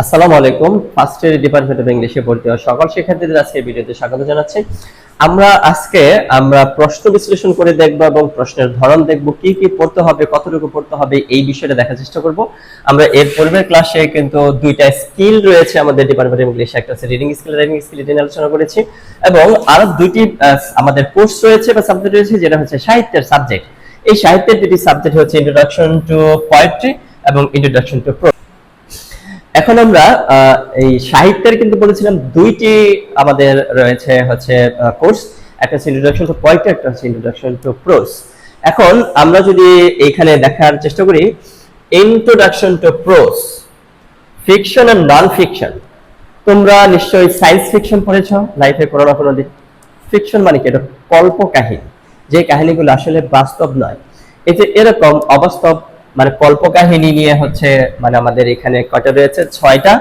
আসসালামু আলাইকুম। First year department of ইংলিশে ভর্তি হওয়া সকল শিক্ষার্থীদের আজকে ভিডিওতে স্বাগত জানাচ্ছি। আমরা আজকে, আমরা প্রশ্ন বিশ্লেষণ করে দেখব এবং প্রশ্নের ধরন দেখব, কি কি পড়তে হবে, কতটুকু পড়তে হবে, এই বিষয়টা দেখার চেষ্টা করব। আমরা এর পূর্বের ক্লাসে কিন্তু দুইটা স্কিল রয়েছে আমাদের ডিপার্টমেন্ট অফ ইংলিশ একটা হচ্ছে রিডিং স্কিল রাইটিং স্কিল এটা আলোচনা করেছি। এবং আরও দুইটি আমাদের কোর্স রয়েছে বা সাবজেক্ট রয়েছে, যেটা হচ্ছে সাহিত্যের সাবজেক্ট এই সাহিত্যের দুটি সাবজেক্ট হচ্ছে ইন্ট্রোডাকশন টু পোয়েট্রি এবং ইন্ট্রোডাকশন টু এখন আমরা এই সাহিত্যের কিন্তু বলেছিলাম দুইটি আমাদের রয়েছে হচ্ছে কোর্স একটা হচ্ছে ইন্ট্রোডাকশন টু পোয়েট্রি একটা হচ্ছে ইন্ট্রোডাকশন টু প্রোস এখন আমরা যদি এখানে দেখার চেষ্টা করি introduction to prose fiction and non fiction তোমরা নিশ্চয়ই সায়েন্স ফিকশন পড়েছো লাইফে কোনো না কোনো দিন ফিকশন মানে কি? এটা কল্প কাহিনী যে কাহিনীগুলো আসলে বাস্তব নয়। এতে এরকম অবাস্তব মানে কল্প কাহিনী নিয়ে হচ্ছে মানে আমাদের এখানে কয়টা রয়েছে? ছয়টা।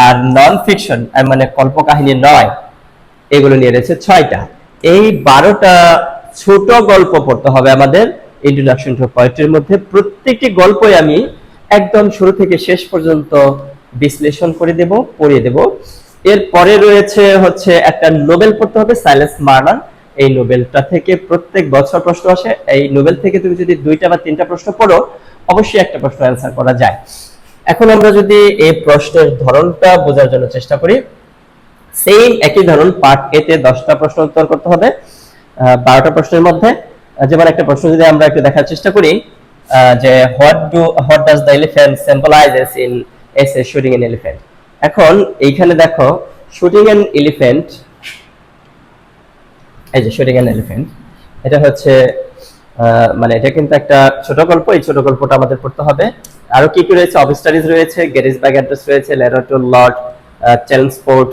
আর নন ফিকশন মানে কল্প কাহিনী নয়, এগুলো নিয়ে রয়েছে ছয়টা। এই বারোটা ছোট গল্প পড়তে হবে আমাদের ইন্ট্রোডাকশন টু পোয়েট্রির মধ্যে। প্রত্যেকটি গল্পই আমি একদম শুরু থেকে শেষ পর্যন্ত বিশ্লেষণ করে দেব, পড়িয়ে দেব। এরপরে রয়েছে হচ্ছে একটা নোবেল পড়তে হবে, সাইলেন্স মার্নার। এই নোবেলটা থেকে প্রত্যেক বছর প্রশ্ন আসে, এই নোবেল থেকে তুমি যদি দুইটা বা তিনটা প্রশ্ন পড়ো, অবশ্যই একটা প্রশ্ন অ্যান্সার করা যায়। এখন আমরা যদি এই প্রশ্নের ধরনটা বোঝার জন্য চেষ্টা করি সেম একই ধরন পার্ট এ তে দশটা প্রশ্ন উত্তর করতে হবে বারোটা প্রশ্নের মধ্যে। যেমন একটা প্রশ্ন যদি আমরা একটু দেখার চেষ্টা করি যে what do what does the elephant symbolises in essay shooting an elephant এখন এইখানে দেখো শুটিং এন এলিফ্যান্ট এই যে শুটিং এন এলিফ্যান্ট এটা হচ্ছে মানে এটা কিন্তু একটা ছোট গল্প, এই ছোট গল্পটা আমাদের পড়তে হবে। আরও কি কি রয়েছে? অফ স্টাডিজ রয়েছে গেরিস ব্যাগ অ্যাড্রেস রয়েছে letter to Lord Chelmsford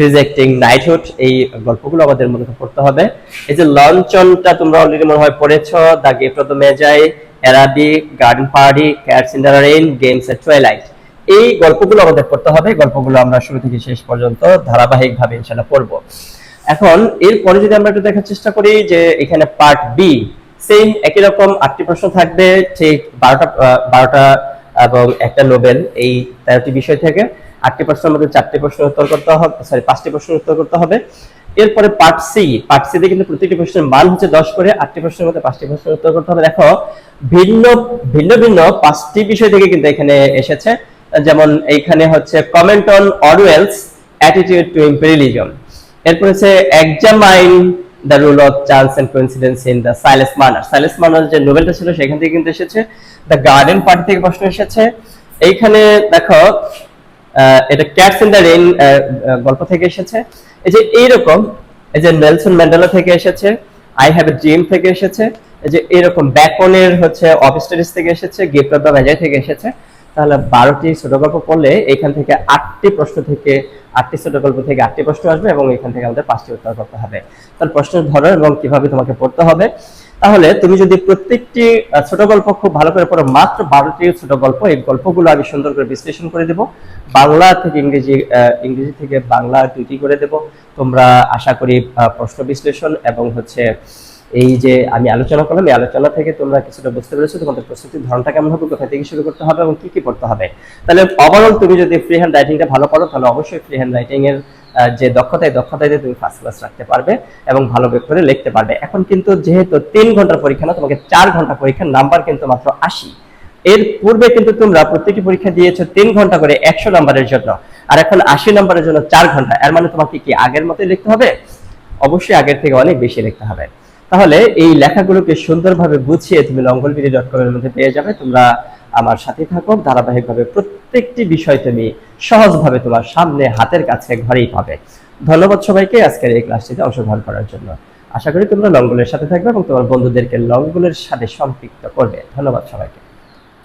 rejecting knighthood এই গল্পগুলো আমাদের মূলত পড়তে হবে। এই যে লঞ্চনটা তোমরা অলরেডি মনে হয় পড়েছো the gift of the Magi Araby garden party cats in the rain games at twilight এই গল্পগুলো আমাদের পড়তে হবে, গল্পগুলো আমরা শুরু থেকে শেষ পর্যন্ত ধারাবাহিকভাবে ইনশাআল্লাহ পড়ব। এখন এরপরে যদি আমরা একটু দেখার চেষ্টা করি যে এখানে পার্ট বি সেম একই রকম আটটি প্রশ্ন থাকবে, ঠিক বারোটা বারোটা এবং একটা নোবেল এই তেরোটি বিষয় থেকে। আটটি প্রশ্নের মধ্যে চারটি প্রশ্ন উত্তর করতে হবে সরি পাঁচটি প্রশ্ন উত্তর করতে হবে। এরপরে পার্ট সি পার্ট সি তে কিন্তু প্রতিটি প্রশ্নের মান হচ্ছে দশ করে, আটটি প্রশ্নের মধ্যে পাঁচটি প্রশ্ন উত্তর করতে হবে। দেখো, ভিন্ন ভিন্ন ভিন্ন পাঁচটি বিষয় থেকে কিন্তু এখানে এসেছে। যেমন এইখানে হচ্ছে comment on Orwell's attitude to imperialism এরপর হচ্ছে examine the rule of chance and coincidence in the Silas Marner Silas মানার যে নোবেলটা ছিল, সেখান থেকে কিন্তু এসেছে দ্য গার্ডেন পার্টি থেকে প্রশ্ন এসেছে। এইখানে দেখো এটা ক্যাটস ইন দ্য রেইন গল্প থেকে এসেছে। এই যে এইরকম, এই যে নেলসন ম্যান্ডেলা থেকে এসেছে আই হ্যাভ এ ড্রিম থেকে এসেছে, এই যে এরকম ব্যাকনের হচ্ছে অফিস্টারিস থেকে এসেছে গিফট অফ দ্য থেকে এসেছে। তাহলে বারোটি ছোট গল্প পড়লে এখান থেকে আটটি প্রশ্ন থেকে, আটটি ছোট গল্প থেকে আটটি প্রশ্ন আসবে এবং এখান থেকে আমাদের পাঁচটি উত্তর করতে হবে। তাহলে প্রশ্নের ধরন এবং কীভাবে তোমাকে পড়তে হবে। তাহলে তুমি যদি প্রত্যেকটি ছোট গল্প খুব ভালো করে পড়ো, মাত্র বারোটি ছোট গল্প এই গল্পগুলো আমি সুন্দর করে বিশ্লেষণ করে দেব। বাংলা থেকে ইংরেজি ইংরেজি থেকে বাংলা দুইটি করে দেব। তোমরা আশা করি প্রশ্ন বিশ্লেষণ এবং হচ্ছে এই যে আমি আলোচনা করলাম, এই আলোচনা থেকে তোমরা কিছুটা বুঝতে পেরেছ তোমাদের প্রস্তুতির ধরনটা কেমন হবে, কোথা থেকে শুরু করতে হবে এবং কি কি পড়তে হবে। তাহলে ওভারঅল তুমি যদি ফ্রি হ্যান্ড রাইটিংটা ভালো করো, তাহলে অবশ্যই ফ্রি হ্যান্ড রাইটিং এর যে দক্ষতা এই দক্ষতাতে তুমি ফার্স্ট ক্লাস রাখতে পারবে এবং ভালো করে লিখতে পারবে। এখন কিন্তু যেহেতু তিন ঘণ্টার পরীক্ষা না, তোমাকে চার ঘণ্টা পরীক্ষার নাম্বার কিন্তু মাত্র আশি। এর পূর্বে কিন্তু তোমরা প্রত্যেকটি পরীক্ষা দিয়েছ তিন ঘণ্টা করে একশো নাম্বারের জন্য। আর এখন আশি নাম্বারের জন্য চার ঘণ্টা। এর মানে তোমাকে কি আগের মতোই লিখতে হবে? অবশ্যই আগের থেকে অনেক বেশি লিখতে হবে। তাহলে এই লেখাগুলোকে সুন্দরভাবে বুঝিয়ে তুমি লঙ্গলবিডি ডট কমের মধ্যে পেয়ে যাবে। তোমরা আমার সাথে থাকো। ধারাবাহিকভাবে প্রত্যেকটি বিষয় তুমি সহজভাবে তোমার সামনে, হাতের কাছে, ঘরেই পাবে। ধন্যবাদ সবাইকে আজকের এই ক্লাসটিতে অংশগ্রহণ করার জন্য। আশা করি তোমরা লঙ্গলের সাথে থাকবে এবং তোমার বন্ধুদেরকে লঙ্গলের সাথে সম্পৃক্ত করবে। ধন্যবাদ সবাইকে।